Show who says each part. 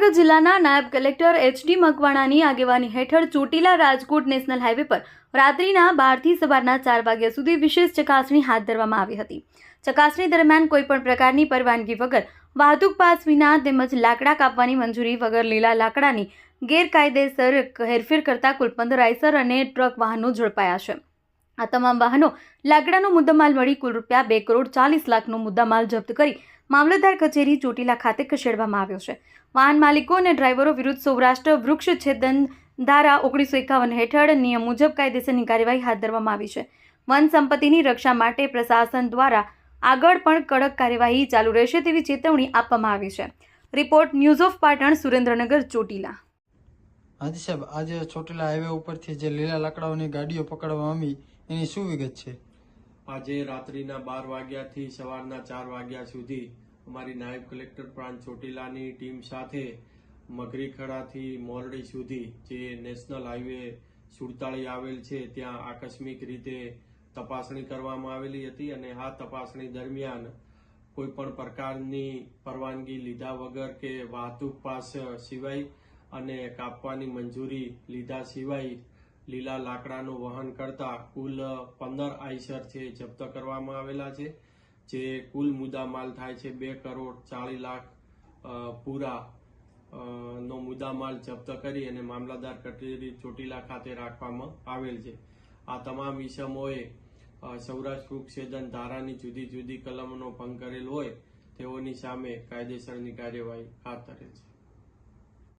Speaker 1: સુરેન્દ્રનગર જિલ્લાના નાયબ collector H D મકવાણાની આગેવાની હેઠળ ચોટીલા રાજકોટ નેશનલ હાઈવે પર રાત્રિના બારથી સવારના ચાર વાગ્યા સુધી વિશેષ ચકાસણી હાથ ધરવામાં આવી હતી. ચકાસણી દરમિયાન કોઈપણ પ્રકારની પરવાનગી વગર વાહતુક પાસ વિના તેમજ લાકડા કાપવાની મંજૂરી વગર લીલા લાકડાની ગેરકાયદેસર હેરફેર કરતા કુલ પંદર આઈસર અને ટ્રક વાહનો ઝડપાયા છે. આ તમામ વાહનો લાકડાનો મુદ્દામાલ મળી કુલ રૂપિયા બે કરોડ ચાલીસ લાખનો મુદ્દામાલ જપ્ત કરી મામલતદાર કચેરી ચોટીલા ખાતે ખસેડવામાં આવ્યો છે. વાહન માલિકો અને ડ્રાઈવરો વિરુદ્ધ સૌરાષ્ટ્ર વૃક્ષ છેદન ધારા ઓગણીસો એકાવન હેઠળ નિયમ મુજબ કાયદેસરની કાર્યવાહી હાથ ધરવામાં આવી છે. વન સંપત્તિની રક્ષા માટે પ્રશાસન દ્વારા આગળ પણ કડક કાર્યવાહી ચાલુ રહેશે તેવી ચેતવણી આપવામાં આવી છે. Report news of Patan Surendranagar Chotila.
Speaker 2: હાજી સાહેબ, આજે ચોટીલા હાઈવે ઉપરથી જે લીલા લાકડાઓની ગાડીઓ પકડવામાં આવી એની શું વિગત છે?
Speaker 3: આજે રાત્રિના બાર વાગ્યાથી સવારના ચાર વાગ્યા સુધી અમારી નાયબ કલેક્ટર પ્રાંત ચોટીલાની ટીમ સાથે મગરીખડાથી મોરડી સુધી જે નેશનલ હાઈવે સુડતાળી આવેલ છે, ત્યાં આકસ્મિક રીતે તપાસણી કરવામાં આવેલી હતી અને આ તપાસણી દરમિયાન કોઈ પણ પ્રકારની પરવાનગી લીધા વગર કે વાહતુક પાસ સિવાય અને કાપવાની મંજૂરી લીધા સિવાય લીલા લાકડાનું વહન કરતા કુલ પંદર આઈસર છે જપ્ત કરવામાં આવેલા છે, જે કુલ મુદ્દામાલ થાય છે બે કરોડ ચાલીસ લાખ પૂરા નો મુદ્દામાલ જપ્ત કરી અને મામલતદાર કચેરી ચોટીલા ખાતે રાખવામાં આવેલ છે. આ તમામ ઇસમોએ સૌરાષ્ટ્ર વૃક્ષછેદન ધારાની જુદી જુદી કલમોનો ભંગ કરેલ હોય, તેઓની સામે કાયદેસરની કાર્યવાહી હાથ ધરેલ છે.